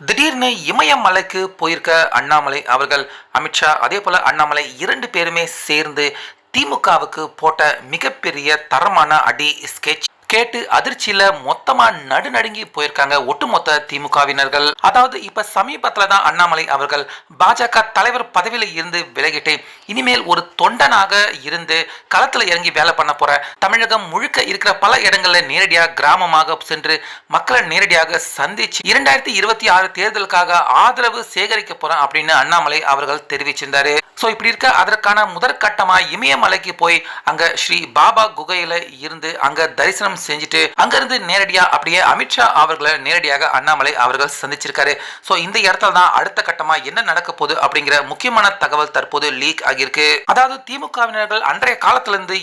திடீர்னு இமயமலைக்கு போயிருக்க அண்ணாமலை அவர்கள் அமித்ஷா அதே போல அண்ணாமலை இரண்டு பேருமே சேர்ந்து திமுகவுக்கு போட்ட மிகப்பெரிய தரமான அடி ஸ்கெட்ச் கேட்டு அதிர்ச்சியில மொத்தமா நடுநடுங்கி போயிருக்காங்க ஒட்டுமொத்த திமுகவினர்கள். அதாவது இப்ப சமீபத்துல தான் அண்ணாமலை அவர்கள் பாஜக தலைவர் பதவியில இருந்து விலகிட்டு இனிமேல் ஒரு தொண்டனாக இருந்து களத்துல இறங்கி வேலை பண்ண போற தமிழகம் முழுக்க இருக்கிற பல இடங்கள்ல நேரடியாக கிராமமாக சென்று மக்களை நேரடியாக சந்திச்சு இரண்டாயிரத்தி இருபத்தி ஆறு தேர்தலுக்காக ஆதரவு சேகரிக்க போறேன் அப்படின்னு அண்ணாமலை அவர்கள் தெரிவிச்சிருந்தாரு. ஸோ இப்படி இருக்க அதற்கான முதற்கட்டமா இமயமலைக்கு போய் அங்க ஸ்ரீ பாபா குகையில இருந்து அங்க தரிசனம் செஞ்சுட்டு அங்கிருந்து நேரடியாக அப்படியே அமித்ஷா அவர்களை நேரடியாக அண்ணாமலை அவர்கள் சந்திச்சிருக்காரு. ஸோ இந்த இடத்துல தான் அடுத்த கட்டமா என்ன நடக்க போகுது அப்படிங்கிற முக்கியமான தகவல் தற்போது லீக் ஆகியிருக்கு. அதாவது திமுகவினர்கள் அன்றைய காலத்துல இருந்து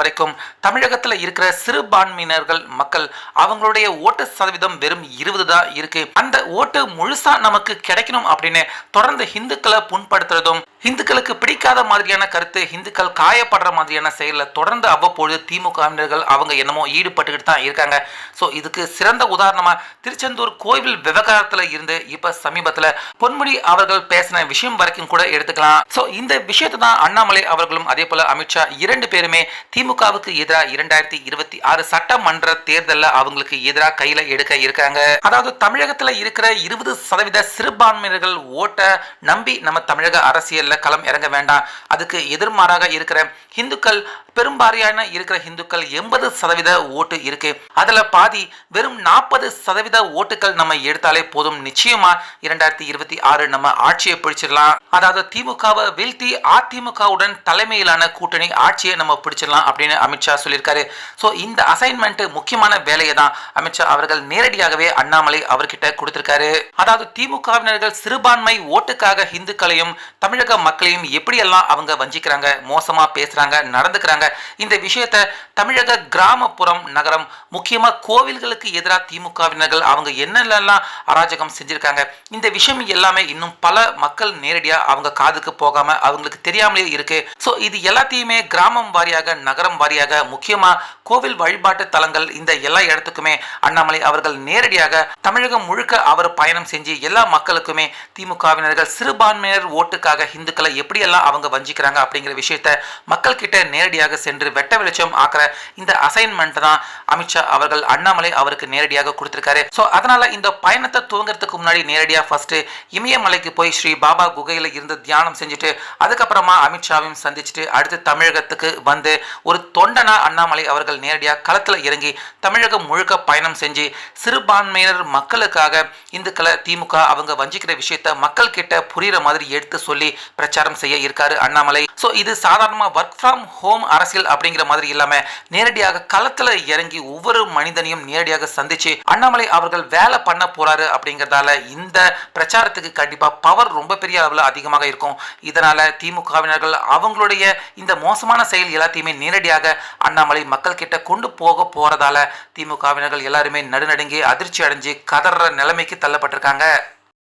வரைக்கும் தமிழகத்துல இருக்கிற சிறுபான்மையினர்கள் மக்கள் அவங்களுடைய ஓட்டு சதவீதம் வெறும் இருபது தான் இருக்கு. அந்த ஓட்டு முழுசா நமக்கு கிடைக்கணும் அப்படின்னு தொடர்ந்து ஹிந்துக்களை புண்படுத்துறதும் இந்துக்களுக்கு பிடிக்காத மாதிரியான கருத்து இந்துக்கள் காயப்படுற மாதிரியான செயலில் தொடர்ந்து அவ்வப்பொழுது திமுகவினர்கள் அவங்க என்னமோ ஈடுபட்டுக்கிட்டு தான் இருக்காங்க. ஸோ இதுக்கு சிறந்த உதாரணமா திருச்செந்தூர் கோவில் விவகாரத்தில் இருந்து இப்போ சமீபத்தில் பொன்முடி அவர்கள் பேசின விஷயம் வரைக்கும் கூட எடுத்துக்கலாம். ஸோ இந்த விஷயத்தை தான் அண்ணாமலை அவர்களும் அதே போல அமித்ஷா இரண்டு பேருமே திமுகவுக்கு எதிராக இரண்டாயிரத்தி இருபத்தி ஆறு சட்டமன்ற தேர்தலில் அவங்களுக்கு எதிராக கையில் எடுக்க இருக்காங்க. அதாவது தமிழகத்தில் இருக்கிற இருபது சதவீத சிறுபான்மையினர்கள் ஓட்ட நம்பி நம்ம தமிழக அரசியல் அரசியல்ல களம் இறங்க வேண்டாம். அதுக்கு எதிர்மாறாக இருக்கிற இந்துக்கள் பெரும்பாரியான இருக்கிற இந்துக்கள் எண்பது சதவீத ஓட்டு இருக்கு. அதுல பாதி வெறும் நாற்பது சதவீத ஓட்டுகள் நம்ம எடுத்தாலே போதும். நிச்சயமா இரண்டாயிரத்தி இருபத்தி ஆறு நம்ம ஆட்சியை பிடிச்சிடலாம். அதாவது திமுகவை வீழ்த்தி அதிமுகவுடன் தலைமையிலான கூட்டணி ஆட்சியை நம்ம பிடிச்சிடலாம் அப்படின்னு அமித்ஷா சொல்லியிருக்காரு. ஸோ இந்த அசைன்மெண்ட் முக்கியமான வேலையை தான் அமித்ஷா அவர்கள் நேரடியாகவே அண்ணாமலை அவர்கிட்ட கொடுத்திருக்காரு. அதாவது திமுகவினர்கள் சிறுபான்மை ஓட்டுக்காக இந்துக்களையும் தமிழக மக்களையும் எப்படியெல்லாம் அவங்க வஞ்சிக்கிறாங்க மோசமா பேசுறாங்க நடந்துக்கிறாங்க இந்த விஷயத்த தமிழக கிராமப்புறம் நகரம் முக்கியமா கோவில்களுக்கு எதிராக திமுகவினர்கள் அவங்க என்னென்னலாம் அராஜகம் செஞ்சிருக்காங்க இந்த விஷயம் எல்லாமே இன்னும் பல மக்கள் நேரடியா அவங்க காதுக்கு போகாம அவங்களுக்கு தெரியாமலே இருக்கு. ஸோ இது எல்லாத்தையுமே கிராமம் வாரியாக நகரம் வாரியாக முக்கியமா கோவில் வழிபாட்டு தலங்கள் இந்த எல்லா இடத்துக்குமே அண்ணாமலை அவர்கள் நேரடியாக தமிழகம் முழுக்க அவர் பயணம் செஞ்சு எல்லா மக்களுக்குமே திமுகவினர்கள் சிறுபான்மையினர் ஓட்டுக்காக இந்த இந்துக்களை எப்படியெல்லாம் அவங்க வஞ்சிக்கிறாங்க அப்படிங்கிற விஷயத்த மக்கள் கிட்ட நேரடியாக சென்று வெட்ட வெளிச்சம் ஆக்கிற இந்த அசைன்மெண்ட் தான் அமித்ஷா அவர்கள் அண்ணாமலை அவருக்கு நேரடியாக கொடுத்திருக்காரு. ஸோ அதனால இந்த பயணத்தை துவங்குறதுக்கு முன்னாடி நேரடியாக ஃபர்ஸ்ட் இமயமலைக்கு போய் ஸ்ரீ பாபா குகையில் இருந்து தியானம் செஞ்சுட்டு அதுக்கப்புறமா அமித்ஷாவையும் சந்திச்சுட்டு அடுத்து தமிழகத்துக்கு வந்து ஒரு தொண்டனா அண்ணாமலை அவர்கள் நேரடியாக களத்தில் இறங்கி தமிழகம் முழுக்க பயணம் செஞ்சு சிறுபான்மையினர் மக்களுக்காக இந்துக்களை திமுக அவங்க வஞ்சிக்கிற விஷயத்த மக்கள் கிட்ட புரியுற மாதிரி எடுத்து சொல்லி பிரச்சாரம் செய்ய இருக்காரு அண்ணாமலை. ஸோ இது சாதாரணமாக ஒர்க் ஃப்ரம் ஹோம் அரசியல் அப்படிங்கிற மாதிரி இல்லாமல் நேரடியாக களத்தில் இறங்கி ஒவ்வொரு மனிதனையும் நேரடியாக சந்திச்சு அண்ணாமலை அவர்கள் வேலை பண்ண போறாரு அப்படிங்கிறதால இந்த பிரச்சாரத்துக்கு கண்டிப்பாக பவர் ரொம்ப பெரிய அளவில் அதிகமாக இருக்கும். இதனால திமுகவினர்கள் அவங்களுடைய இந்த மோசமான செயல் எல்லாத்தையுமே நேரடியாக அண்ணாமலை மக்கள் கிட்ட கொண்டு போக போறதால திமுகவினர்கள் எல்லாருமே நடுநடுங்கி அதிர்ச்சி அடைஞ்சு கதற நிலைமைக்கு தள்ளப்பட்டிருக்காங்க.